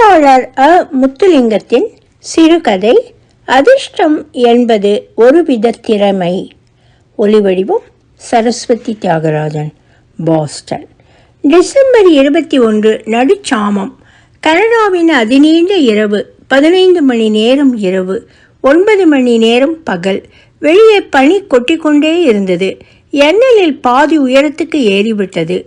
எழுத்தாளர் அ. முத்துலிங்கத்தின் சிறுகதை அதிர்ஷ்டம் என்பது ஒருவித திறமை. ஒலிவடிவம் சரஸ்வதி தியாகராஜன் பாஸ்டன். டிசம்பர் இருபத்தி ஒன்று நடுச்சாமம். கனடாவின் அதிநீண்ட இரவு பதினைந்து மணி நேரம் இரவு ஒன்பது மணி நேரம் பகல். வெளியே பனி கொட்டிக்கொண்டே இருந்தது. எண்ணலில் பாதி உயரத்துக்கு ஏறிவிட்டது.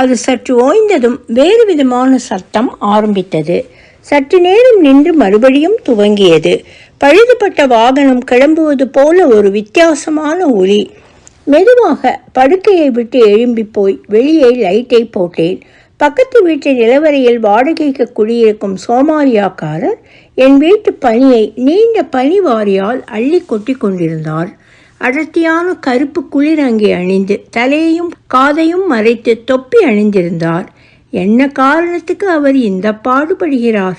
அது சற்று ஓய்ந்ததும் வேறு விதமான சத்தம் ஆரம்பித்தது. சற்று நேரம் நின்று மறுபடியும் துவங்கியது. பழுதுபட்ட வாகனம் கிளம்புவது போல ஒரு வித்தியாசமான ஒலி மெதுவாக படுக்கையை விட்டு எழும்பி போய் வெளியே லைட்டை போட்டேன். பக்கத்து வீட்டு நிலவரையில் வாடகைக்கு குடியிருக்கும் சோமாலியாக்காரர் என் வீட்டு பனியை நீண்ட பனி வாரியால் அள்ளி கொட்டி கொண்டிருந்தார். அடர்த்தியான கருப்பு குளிரங்கி அணிந்து தலையையும் காதையும் மறைத்து தொப்பி அணிந்திருந்தார். என்ன காரணத்துக்கு அவர் இந்த பாடுபடுகிறார்?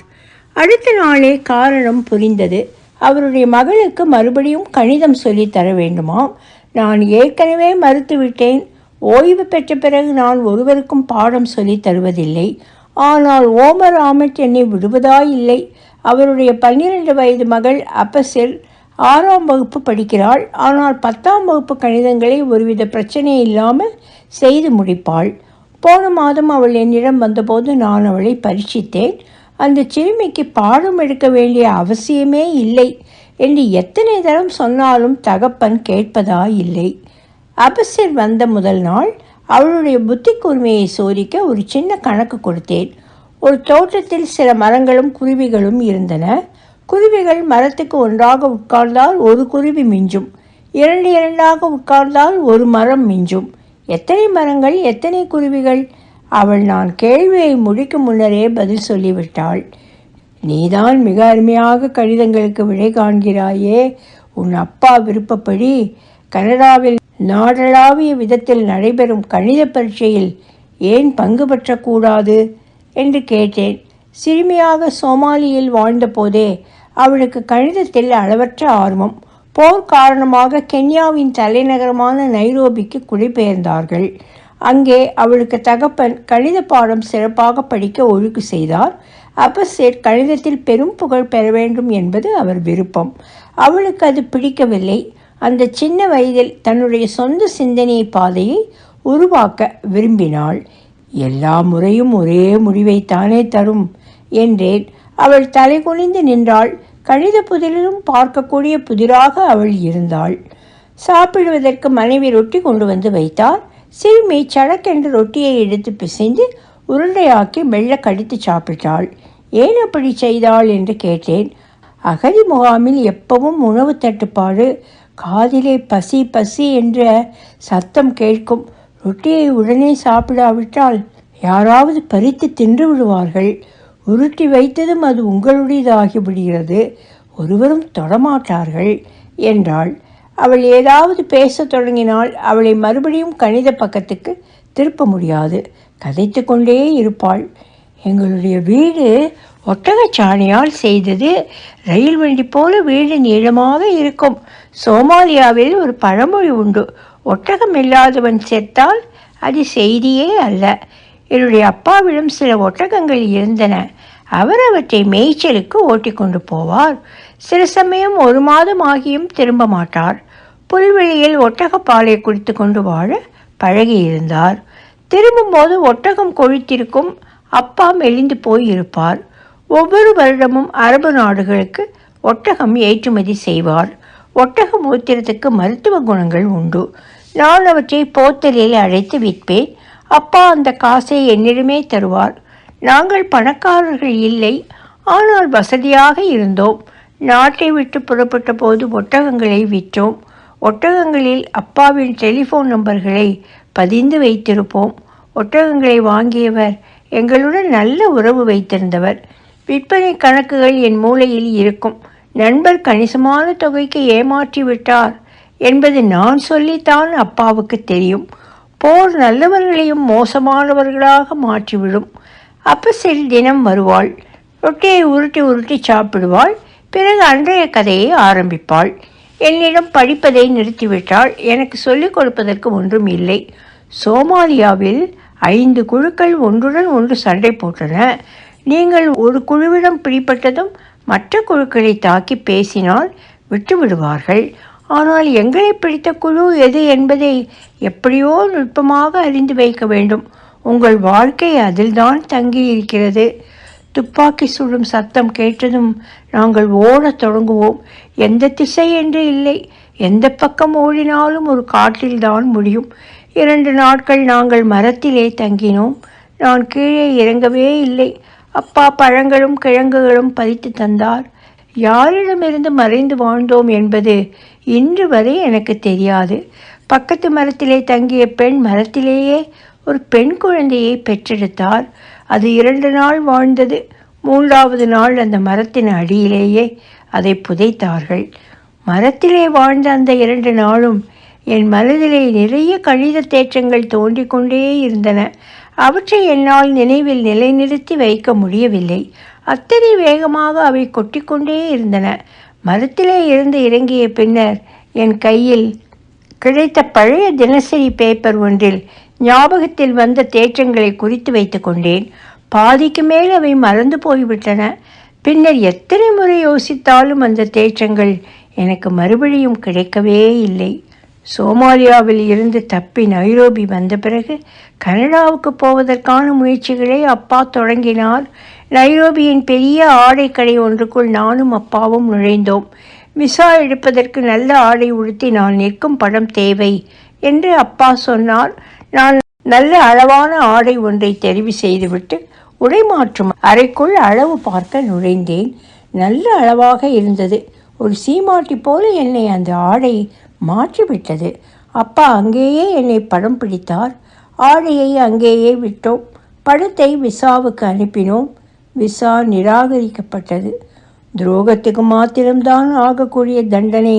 அடுத்த நாளே காரணம் புரிந்தது. அவருடைய மகளுக்கு மறுபடியும் கணிதம் சொல்லி தர வேண்டுமாம். நான் ஏற்கனவே மறுத்துவிட்டேன். ஓய்வு பெற்ற பிறகு நான் ஒருவருக்கும் பாடம் சொல்லி தருவதில்லை. ஆனால் ஓமர் ஆமட் என்னை விடுவதாயில்லை. அவருடைய பன்னிரண்டு வயது மகள் அப்பசில் ஆறாம் வகுப்பு படிக்கிறாள். ஆனால் பத்தாம் வகுப்பு கணிதங்களை ஒருவித பிரச்சனை இல்லாமல் செய்து முடிப்பாள். போன மாதம் அவள் என்னிடம் வந்தபோது நான் அவளை பரீட்சித்தேன். அந்த சிறுமிக்கு பாடம் எடுக்க வேண்டிய அவசியமே இல்லை என்று எத்தனை தரம் சொன்னாலும் தகப்பன் கேட்பதா இல்லை. அபசிர் வந்த முதல் நாள் அவளுடைய புத்தி கூர்மையை சோதிக்க ஒரு சின்ன கணக்கு கொடுத்தேன். ஒரு தோட்டத்தில் சில மரங்களும் குருவிகளும் இருந்தன. குருவிகள் மரத்துக்கு ஒன்றாக உட்கார்ந்தால் ஒரு குருவி மிஞ்சும். இரண்டு இரண்டாக உட்கார்ந்தால் ஒரு மரம் மிஞ்சும். எத்தனை மரங்கள் எத்தனை குருவிகள்? அவள் நான் கேள்வியை முடிக்கும் முன்னரே பதில் சொல்லிவிட்டாள். நீதான் மிக அருமையாக கடிதங்களுக்கு விடை காண்கிறாயே. உன் அப்பா விருப்பப்படி கனடாவில் நாடளாவிய விதத்தில் நடைபெறும் கணித பரீட்சையில் ஏன் பங்கு பெற்றக்கூடாது? என்று கேட்டேன். சிறுமியாக சோமாலியில் வாழ்ந்தபோதே அவளுக்கு கணிதத்தில் அளவற்ற ஆர்வம். போர் காரணமாக கென்யாவின் தலைநகரமான நைரோபிக்கு குடிபெயர்ந்தார்கள். அங்கே அவளுக்கு தகப்பன் கணித பாடம் சிறப்பாக படிக்க ஒழுங்கு செய்தார். அப்பசேட் கணிதத்தில் பெரும் புகழ் பெற வேண்டும் என்பது அவர் விருப்பம். அவளுக்கு அது பிடிக்கவில்லை. அந்த சின்ன வயதில் தன்னுடைய சொந்த சிந்தனை பாதையை உருவாக்க விரும்பினாள். எல்லா முறையும் ஒரே முடிவைத்தானே தரும் என்றேன். அவள் தலை குனிந்து நின்றாள். கணித புதிரிலும் பார்க்கக்கூடிய புதிராக அவள் இருந்தாள். சாப்பிடுவதற்கு மனைவி ரொட்டி கொண்டு வந்து வைத்தார். சிறுமி சடக்கென்று ரொட்டியை எடுத்து பிசைந்து உருண்டையாக்கி மெல்ல கடித்து சாப்பிட்டாள். ஏன் அப்படி செய்தாள்? என்று கேட்டேன். அகதி முகாமில் எப்பவும் உணவு தட்டுப்பாடு. காதிலே பசி பசி என்ற சத்தம் கேட்கும். ரொட்டியை உடனே சாப்பிடாவிட்டால் யாராவது பறித்து தின்று விடுவார்கள். உருட்டி வைத்ததும் அது உங்களுடையதாகிவிடுகிறது. ஒருவரும் தொடமாட்டார்கள் என்றாள். அவள் ஏதாவது பேசத் தொடங்கினால் அவளை மறுபடியும் கணித பக்கத்துக்கு திருப்ப முடியாது. கதைத்து கொண்டே இருப்பாள். எங்களுடைய வீடு ஒட்டகச்சாணியால் செய்தது. ரயில் வண்டி போல வீடு நீளமாக இருக்கும். சோமாலியாவில் ஒரு பழமொழி உண்டு. ஒட்டகம் இல்லாதவன் செத்தால் அது செய்தியே அல்ல. என்னுடைய அப்பாவிடம் சில ஒட்டகங்கள் இருந்தன. அவர் அவற்றை மேய்ச்சலுக்கு ஓட்டிக்கொண்டு போவார். சில சமயம் ஒரு மாதம் ஆகியும் திரும்ப மாட்டார். புல்வெளியில் ஒட்டகப்பாலை குடித்து கொண்டு வாழ பழகியிருந்தார். திரும்பும்போது ஒட்டகம் கொழித்திருக்கும் அப்பா மெலிந்து போய் இருப்பார் ஒவ்வொரு வருடமும் அரபு நாடுகளுக்கு ஒட்டகம் ஏற்றுமதி செய்வார். ஒட்டக மூத்திரத்துக்கு மருத்துவ குணங்கள் உண்டு. நான் அவற்றை போத்தலில் அழைத்து விற்பேன். அப்பா அந்த காசை என்னிடமே தருவார். நாங்கள் பணக்காரர்கள் இல்லை. ஆனால் வசதியாக இருந்தோம். நாட்டை விட்டு புறப்பட்ட போது ஒட்டகங்களை விற்றோம். ஒட்டகங்களில் அப்பாவின் டெலிஃபோன் நம்பர்களை பதிந்து வைத்திருப்போம். ஒட்டகங்களை வாங்கியவர் எங்களுடன் நல்ல உறவு வைத்திருந்தவர். விற்பனை கணக்குகள் என் மூளையில் இருக்கும். நண்பர் கணிசமான தொகைக்கு ஏமாற்றி விட்டார் என்பது நான் சொல்லித்தான் அப்பாவுக்கு தெரியும். போர் நல்லவர்களையும் மோசமானவர்களாக மாற்றிவிடும். அப்பசில் தினம் வருவாள். ரொட்டியை உருட்டி உருட்டி சாப்பிடுவாள். பிறகு அன்றைய கதையை ஆரம்பிப்பாள். என்னிடம் படிப்பதை நிறுத்திவிட்டால் எனக்கு சொல்லிக் கொடுப்பதற்கு ஒன்றும் இல்லை. சோமாலியாவில் ஐந்து குழுக்கள் ஒன்றுடன் ஒன்று சண்டை போட்டன. நீங்கள் ஒரு குழுவிடம் பிடிப்பட்டதும் மற்ற குழுக்களை தாக்கி பேசினால் விட்டுவிடுவார்கள் ஆனால் எங்களை பிடித்த குழு எது என்பதை எப்படியோ நுட்பமாக அறிந்து வைக்க வேண்டும். உங்கள் வாழ்க்கை அதில்தான் தங்கியிருக்கிறது. துப்பாக்கி சுடும் சத்தம் கேட்டதும் நாங்கள் ஓடத் தொடங்குவோம். எந்த திசை என்று இல்லை. எந்த பக்கம் ஓடினாலும் ஒரு காட்டில்தான் முடியும். இரண்டு நாட்கள் நாங்கள் மரத்திலே தங்கினோம். நான் கீழே இறங்கவே இல்லை. அப்பா பழங்களும் கிழங்குகளும் பறித்து தந்தார். யாரிடமிருந்து மறைந்து வாழ்ந்தோம் என்பது இன்று வரை எனக்கு தெரியாது. பக்கத்து மரத்திலே தங்கிய பெண் மரத்திலேயே ஒரு பெண் குழந்தையை பெற்றெடுத்தார். அது இரண்டு நாள் வாழ்ந்தது. மூன்றாவது நாள் அந்த மரத்தின் அடியிலேயே அதை புதைத்தார்கள். மரத்திலே வாழ்ந்த அந்த இரண்டு நாளும் என் மனதிலே நிறைய கணித தேற்றங்கள் தோன்றிக் கொண்டே இருந்தன. அவற்றை என்னால் நினைவில் நிலைநிறுத்தி வைக்க முடியவில்லை. அத்தனை வேகமாக அவை கொட்டிக்கொண்டே இருந்தன. மரத்திலே இருந்து இறங்கிய பின்னர் என் கையில் கிடைத்த பழைய தினசரி பேப்பர் ஒன்றில் ஞாபகத்தில் வந்த தேற்றங்களை குறித்து வைத்து கொண்டேன். பாதிக்கு மேல் அவை மறந்து போய்விட்டன. பின்னர் எத்தனை முறை யோசித்தாலும் அந்த தேற்றங்கள் எனக்கு மறுபடியும் கிடைக்கவே இல்லை. சோமாலியாவில் இருந்து தப்பி நைரோபி வந்த பிறகு கனடாவுக்கு போவதற்கான முயற்சிகளை அப்பா தொடங்கினார். நைரோபியின் பெரிய ஆடைக்கடை ஒன்றுக்குள் நானும் அப்பாவும் நுழைந்தோம். விசா எடுப்பதற்கு நல்ல ஆடை உடுத்தி நான் நிற்கும் படம் தேவை என்று அப்பா சொன்னார். நான் நல்ல அளவான ஆடை ஒன்றை தெரிவு செய்துவிட்டு உடை மாற்றும் அறைக்குள் அளவு பார்க்க நுழைந்தேன். நல்ல அளவாக இருந்தது. ஒரு சீமாட்டி போல என்னை அந்த ஆடை மாற்றிவிட்டது. அப்பா அங்கேயே என்னை படம் பிடித்தார். ஆடையை அங்கேயே விட்டோம். படத்தை விசாவுக்கு அனுப்பினோம். விசா நிராகரிக்கப்பட்டது. துரோகத்துக்கு மாத்திரம்தான் ஆகக்கூடிய தண்டனை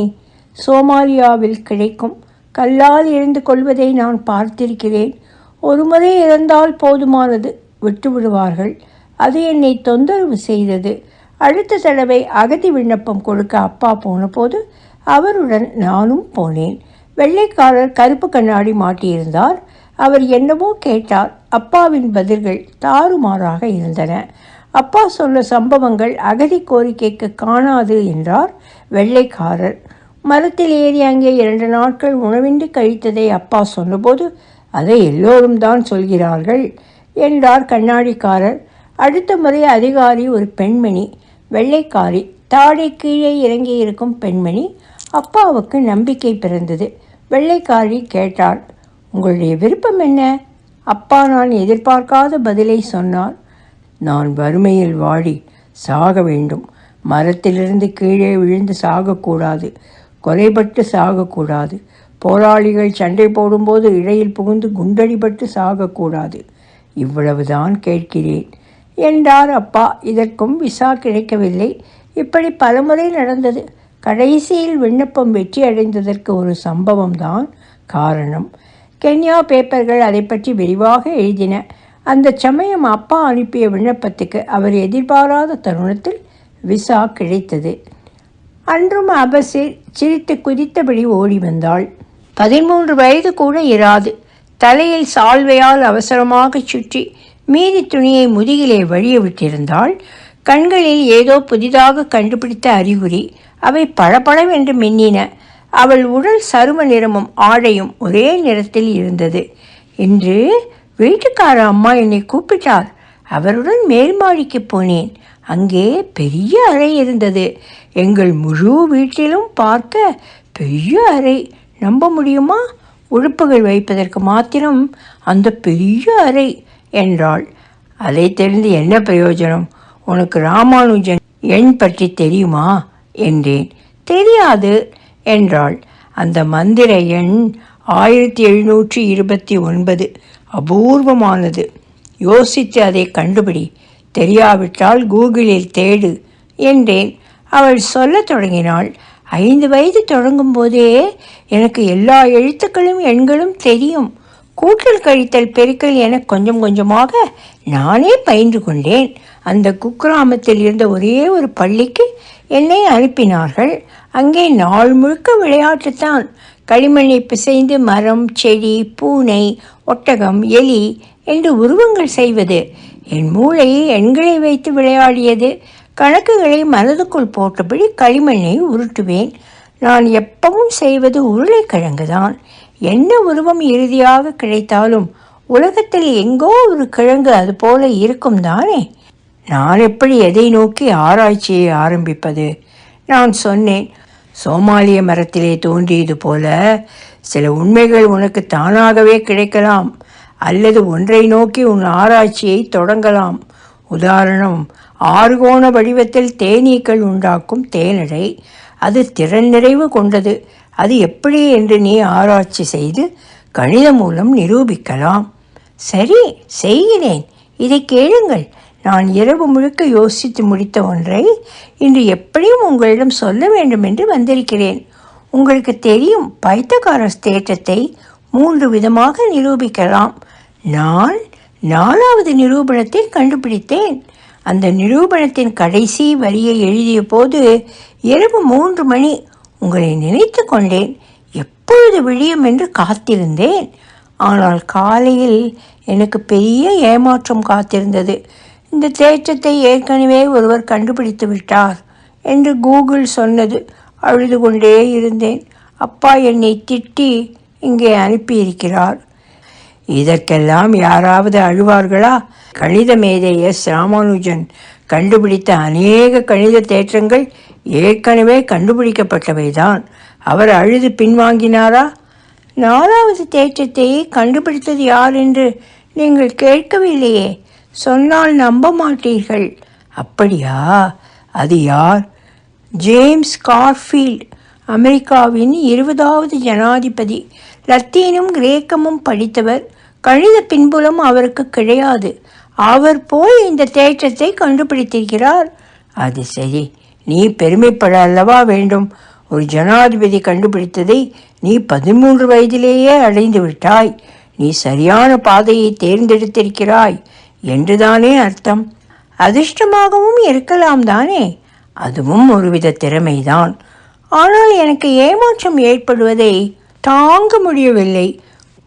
சோமாலியாவில் கிடைக்கும். கல்லால் இருந்து கொள்வதை நான் பார்த்திருக்கிறேன். ஒரு முறை இறந்தால் போதுமானது விட்டு விடுவார்கள். அது என்னை தொந்தரவு செய்தது. அடுத்த தடவை அகதி விண்ணப்பம் கொடுக்க அப்பா போனபோது அவருடன் நானும் போனேன். வெள்ளைக்காரர் கருப்பு கண்ணாடி மாட்டியிருந்தார். அவர் என்னவோ கேட்டார். அப்பாவின் பதில்கள் தாறுமாறாக இருந்தன. அப்பா சொன்ன சம்பவங்கள் அகதி கோரிக்கைக்கு காணாது என்றார் வெள்ளைக்காரர். மரத்தில் ஏறி அங்கே இரண்டு நாட்கள் உணவின்றி கழித்ததை அப்பா சொன்னபோது அதை எல்லோரும் தான் சொல்கிறார்கள் என்றார் கண்ணாடிக்காரர். அடுத்த முறை அதிகாரி ஒரு பெண்மணி வெள்ளைக்காரி தாடை கீழே இறங்கி இருக்கும் பெண்மணி அப்பாவுக்கு நம்பிக்கை பிறந்தது. வெள்ளைக்காரி கேட்டாள் உங்களுடைய விருப்பம் என்ன? அப்பா நான் எதிர்பார்க்காத பதிலை சொன்னார். நான் வறுமையில் வாடி சாக வேண்டும். மரத்திலிருந்து கீழே விழுந்து சாகக்கூடாது. கொலைப்பட்டு சாகக்கூடாது. போராளிகள் சண்டை போடும்போது இடையில் புகுந்து குண்டடிபட்டு சாகக்கூடாது. இவ்வளவுதான் கேட்கிறேன். என்றார் அப்பா. இதற்கும் விசா கிடைக்கவில்லை. இப்படி பலமுறை நடந்தது. கடைசியில் விண்ணப்பம் வெற்றி அடைந்ததற்கு ஒரு சம்பவம் தான் காரணம். கென்யா பேப்பர்கள் அதை பற்றி விரிவாக எழுதின. அந்த சமயம் அப்பா அனுப்பிய விண்ணப்பத்துக்கு அவர் எதிர்பாராத தருணத்தில் விசா கிடைத்தது. அன்றும் அபசில் சிரித்து குதித்தபடி ஓடி வந்தாள். பதிமூன்று வயது கூட இராது. தலையில் சால்வையால் அவசரமாக சுற்றி மீதி துணியை முதுகிலே வழிய விட்டிருந்தாள். கண்களில் ஏதோ புதிதாக கண்டுபிடித்த அறிகுறி. அவை பளபளவென்று மின்னின. அவள் உடல் சரும நிறமும் ஆடையும் ஒரே நிறத்தில் இருந்தது. இன்று வீட்டுக்கார அம்மா என்னை கூப்பிட்டார். அவருடன் மேல்மாடிக்கு போனேன். அங்கே பெரிய அறை இருந்தது. எங்கள் முழு வீட்டிலும் பார்க்க பெரிய அறை. நம்ப முடியுமா? உழுப்புகள் வைப்பதற்கு மாத்திரம் அந்த பெரிய அறை என்றாள். அதை தெரிந்து என்ன பிரயோஜனம்? உனக்கு ராமானுஜன் எண் பற்றி தெரியுமா? என்றேன். தெரியாது என்றாள். அந்த மந்திர எண் ஆயிரத்தி எழுநூற்றி இருபத்தி ஒன்பது. அபூர்வமானது. யோசித்து அதை கண்டுபிடி. தெரியாவிட்டால் கூகுளில் தேடு என்றேன். அவள் சொல்லத் தொடங்கினாள். ஐந்து வயது தொடங்கும் போதே எனக்கு எல்லா எழுத்துக்களும் எண்களும் தெரியும். கூட்டல் கழித்தல் பெருக்கல் என கொஞ்சம் கொஞ்சமாக நானே பயின்று கொண்டேன். அந்த குக்கிராமத்தில் இருந்த ஒரே ஒரு பள்ளிக்கு என்னை அனுப்பினார்கள். அங்கே நாள் முழுக்க விளையாட்டுத்தான். களிமண்ணை பிசைந்து மரம் செடி பூனை ஒட்டகம் எலி என்று உருவங்கள் செய்வது. என் மூளை எண்களை வைத்து விளையாடியது. கணக்குகளை மனதுக்குள் போட்டபடி களிமண்ணை உருட்டுவேன். நான் எப்பவும் செய்வது உருளைக்கிழங்கு தான் என்ன உருவம் இறுதியாக கிடைத்தாலும் உலகத்தில் எங்கோ ஒரு கிழங்கு அது போல இருக்கும் தானே? நான் எப்படி எதை நோக்கி ஆராய்ச்சியை ஆரம்பிப்பது? நான் சொன்னேன் சோமாலிய மரத்திலே தோன்றியது போல சில உண்மைகள் உனக்கு தானாகவே கிடைக்கலாம். அல்லது ஒன்றை நோக்கி உன் ஆராய்ச்சியை தொடங்கலாம். உதாரணம் ஆறுகோண வடிவத்தில் தேனீக்கள் உண்டாக்கும் தேனடை அது திறன் நிறைவு கொண்டது. அது எப்படி என்று நீ ஆராய்ச்சி செய்து கணிதம் மூலம் நிரூபிக்கலாம். சரி செய்கிறேன். இதை கேளுங்கள். நான் இரவு முழுக்க யோசித்து முடித்த ஒன்றை இன்று எப்படியும் உங்களிடம் சொல்ல வேண்டும் என்று வந்திருக்கிறேன். உங்களுக்கு தெரியும் பைத்தகாரஸ் தேற்றத்தை மூன்று விதமாக நிரூபிக்கலாம். நான் நாலாவது நிரூபணத்தை கண்டுபிடித்தேன். அந்த நிரூபணத்தின் கடைசி வரியை எழுதிய போது இரவு மூன்று மணி உங்களை நினைத்து கொண்டேன். எப்பொழுது விழியும் என்று காத்திருந்தேன். ஆனால் காலையில் எனக்கு பெரிய ஏமாற்றம் காத்திருந்தது. இந்த தேற்றத்தை ஏற்கனவே ஒருவர் கண்டுபிடித்து விட்டார் என்று கூகுள் சொன்னது. அழுது கொண்டே இருந்தேன். அப்பா என்னை திட்டி இங்கே அனுப்பியிருக்கிறார். இதற்கெல்லாம் யாராவது அழுவார்களா? கணித மேதை எஸ் ராமானுஜன் கண்டுபிடித்த அநேக கணித தேற்றங்கள் ஏற்கனவே கண்டுபிடிக்கப்பட்டவைதான். அவர் அழுது பின்வாங்கினாரா? நாலாவது தேற்றத்தை கண்டுபிடித்தது யார் என்று நீங்கள் கேட்கவில்லையே. சொன்னால் நம்ப மாட்டீர்கள். அப்படியா? அது யார்? ஜேம்ஸ் கார்ஃபீல்ட் அமெரிக்காவின் இருபதாவது ஜனாதிபதி. லத்தீனும் கிரேக்கமும் படித்தவர். கணித பின்புலம் அவருக்கு கிடையாது. அவர் போய் இந்த தேற்றத்தை கண்டுபிடித்திருக்கிறார். அது சரி நீ பெருமைப்பட அல்லவா வேண்டும். ஒரு ஜனாதிபதி கண்டுபிடித்ததை நீ பதிமூன்று வயதிலேயே அடைந்து விட்டாய். நீ சரியான பாதையை தேர்ந்தெடுத்திருக்கிறாய் என்றுதானே அர்த்தம்? அதிர்ஷ்டமாகவும் இருக்கலாம் தானே. அதுவும் ஒருவித திறமைதான். ஆனால் எனக்கு ஏமாற்றம் ஏற்படுவதை தாங்க முடியவில்லை.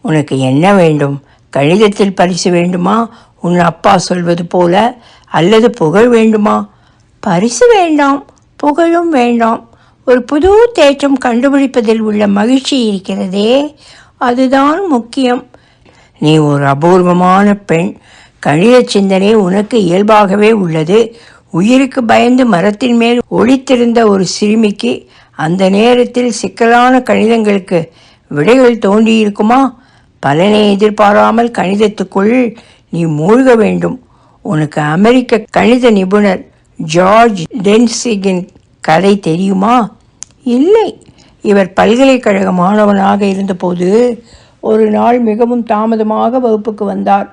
உனக்கு என்ன வேண்டும்? கணிதத்தில் பரிசு வேண்டுமா? உன் அப்பா சொல்வது போல அல்லது புகழ் வேண்டுமா? பரிசு வேண்டாம் புகழும் வேண்டாம். ஒரு புது தேற்றம் கண்டுபிடிப்பதில் உள்ள மகிழ்ச்சி இருக்கிறதே அதுதான் முக்கியம். நீ ஒரு அபூர்வமான பெண். கணித சிந்தனை உனக்கு இயல்பாகவே உள்ளது. உயிருக்கு பயந்து மரத்தின் மேல் ஒளித்திருந்த ஒரு சிறுமிக்கு அந்த நேரத்தில் சிக்கலான கணிதங்களுக்கு விடைகள் தோன்றியிருக்குமா? பலனை எதிர்பாராமல் கணிதத்துக்குள் நீ மூழ்க வேண்டும். உனக்கு அமெரிக்க கணித நிபுணர் ஜார்ஜ் டென்சிகின் கதை தெரியுமா? இல்லை. இவர் பல்கலைக்கழக மாணவனாக இருந்தபோது ஒரு நாள் மிகவும் தாமதமாக வகுப்புக்கு வந்தார்.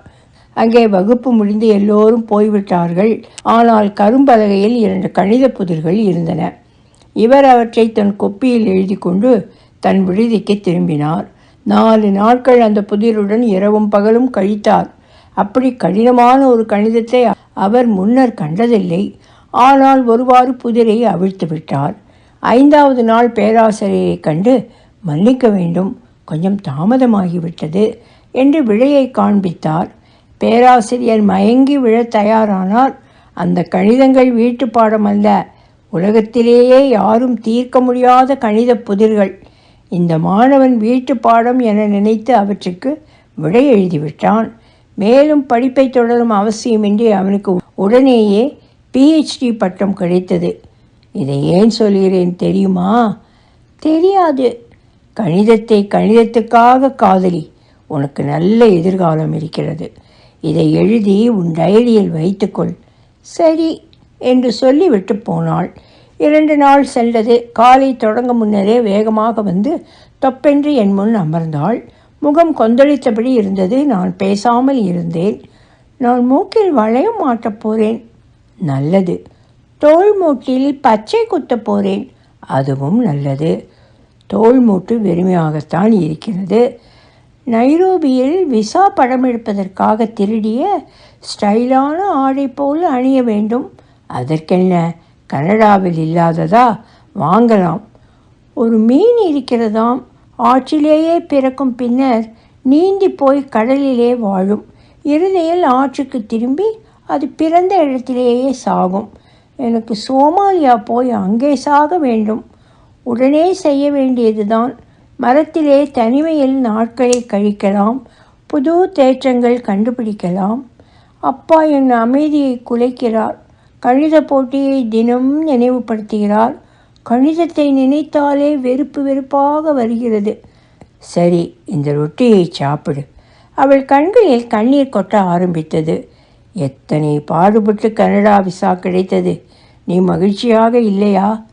அங்கே வகுப்பு முடிந்து எல்லோரும் போய்விட்டார்கள். ஆனால் கரும்பலகையில் இரண்டு கணித புதிர்கள் இருந்தன. இவர் அவற்றை தன் கொப்பியில் எழுதி கொண்டு தன் விடுதிக்கு திரும்பினார். நாலு நாட்கள் அந்த புதிருடன் இரவும் பகலும் கழித்தார். அப்படி கடினமான ஒரு கணிதத்தை அவர் முன்னர் கண்டதில்லை. ஆனால் ஒருவாறு புதிரை அவிழ்த்து விட்டார். ஐந்தாவது நாள் பேராசிரியரை கண்டு மன்னிக்க வேண்டும் கொஞ்சம் தாமதமாகிவிட்டது என்று விழையை காண்பித்தார். பேராசிரியர் மயங்கி விழத் தயாரானார். அந்த கணிதங்கள் வீட்டு பாடம் அல்ல. உலகத்திலேயே யாரும் தீர்க்க முடியாத கணித புதிர்கள். இந்த மாணவன் வீட்டு பாடம் என நினைத்து அவற்றுக்கு விடை எழுதிவிட்டான். மேலும் படிப்பை தொடரும் அவசியமின்றி அவனுக்கு உடனேயே பிஹெச்டி பட்டம் கிடைத்தது. இதை ஏன் சொல்கிறேன் தெரியுமா? தெரியாது. கணிதத்தை கணிதத்துக்காக காதலி உனக்கு நல்ல எதிர்காலம் இருக்கிறது. இதை எழுதி உன் டைரியில் வைத்துக்கொள். சரி என்று சொல்லிவிட்டு போனாள். இரண்டு நாள் சென்றது காலை தொடங்க முன்னரே வேகமாக வந்து தொப்பென்று என் முன் அமர்ந்தாள். முகம் கொந்தளித்தபடி இருந்தது. நான் பேசாமல் இருந்தேன். நான் மூக்கில் வளையம் மாட்டப் போகிறேன் நல்லது. தோல் மூட்டில் பச்சை குத்தப் போகிறேன் அதுவும் நல்லது. தோல் மூட்டு வெறுமையாகத்தான் இருக்கிறது. நைரோபியில் விசா படம் எடுப்பதற்காக திருடிய ஸ்டைலான ஆடை போல் அணிய வேண்டும். அதற்கென்ன? கனடாவில் இல்லாததா? வாங்கலாம். ஒரு மீன் இருக்கிறதாம். ஆற்றிலேயே பிறக்கும் பின்னர் நீந்தி போய் கடலிலே வாழும். இறுதியில் ஆற்றுக்கு திரும்பி அது பிறந்த இடத்திலேயே சாகும். எனக்கு சோமாலியா போய் அங்கே சாக வேண்டும். உடனே செய்ய வேண்டியதுதான். மரத்திலே தனிமையில் நாட்களை கழிக்கலாம். புது தேற்றங்கள் கண்டுபிடிக்கலாம். அப்பா என் அமைதியை குலைக்கிறார். கணித போட்டியை தினம் நினைவுபடுத்துகிறார். கணிதத்தை நினைத்தாலே வெறுப்பு வெறுப்பாக வருகிறது. சரி இந்த ரொட்டியை சாப்பிடு. அவள் கண்களில் கண்ணீர் கொட்ட ஆரம்பித்தது. எத்தனை பாடுபட்டு கனடா விசா கிடைத்தது? நீ மகிழ்ச்சியாக இல்லையா?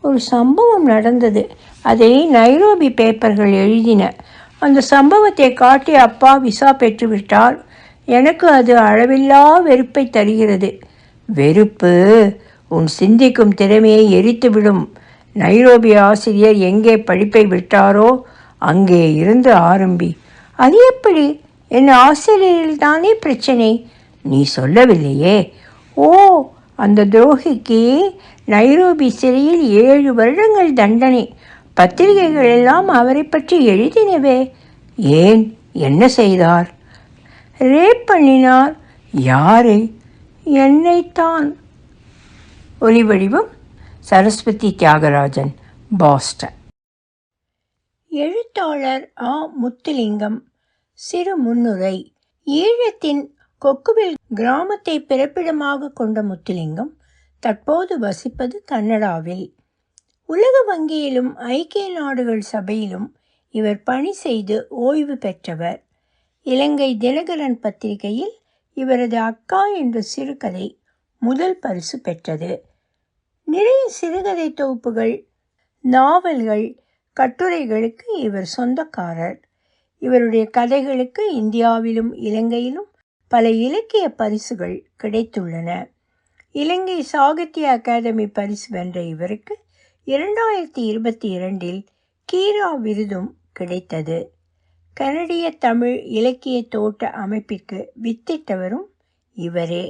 ஒரு சம்பவம் நடந்தது. அதை நைரோபி பேப்பர்கள் எழுதின. அந்த சம்பவத்தை காட்டி அப்பா விசா பெற்றுவிட்டால் எனக்கு அது அளவில்லா வெறுப்பை தருகிறது. வெறுப்பு. உன் சிந்திக்கும் திறமையை எரித்துவிடும். நைரோபி ஆசிரியர் எங்கே படிப்பை விட்டாரோ அங்கே இருந்து ஆரம்பி. அது எப்படி? என் ஆசிரியரில் தானே பிரச்சனை? நீ சொல்லவில்லையே. ஓ அந்த துரோகிக்கு நைரோபி சிறையில் ஏழு வருடங்கள் தண்டனை. பத்திரிகைகள் எல்லாம் அவரை பற்றி எழுதினவே. ஏன்? என்ன செய்தார்? ரேப் பண்ணினார். யாரை? என்னைத்தான். ஒலிவடிவம் சரஸ்வதி தியாகராஜன் பாஸ்டன். எழுத்தாளர் ஆ. முத்துலிங்கம் சிறு முன்னுரை. ஈழத்தின் கொக்குவில் கிராமத்தை பிறப்பிடமாக கொண்ட முத்துலிங்கம் தற்போது வசிப்பது கன்னடாவில். உலக வங்கியிலும் ஐக்கிய நாடுகள் சபையிலும் இவர் பணி செய்து ஓய்வு பெற்றவர். இலங்கை தினகரன் பத்திரிகையில் இவரது அக்கா என்ற சிறுகதை முதல் பரிசு பெற்றது. நிறைய சிறுகதை தொகுப்புகள் நாவல்கள் கட்டுரைகளுக்கு இவர் சொந்தக்காரர். இவருடைய கதைகளுக்கு இந்தியாவிலும் இலங்கையிலும் பல இலக்கிய பரிசுகள் கிடைத்துள்ளன. இலங்கை சாகித்ய அகாதமி பரிசு வென்ற இவருக்கு இரண்டாயிரத்தி இருபத்தி இரண்டில் கீரா விருதும் கிடைத்தது. கனடிய தமிழ் இலக்கிய தோட்ட அமைப்பிற்கு வித்திட்டவரும் இவரே.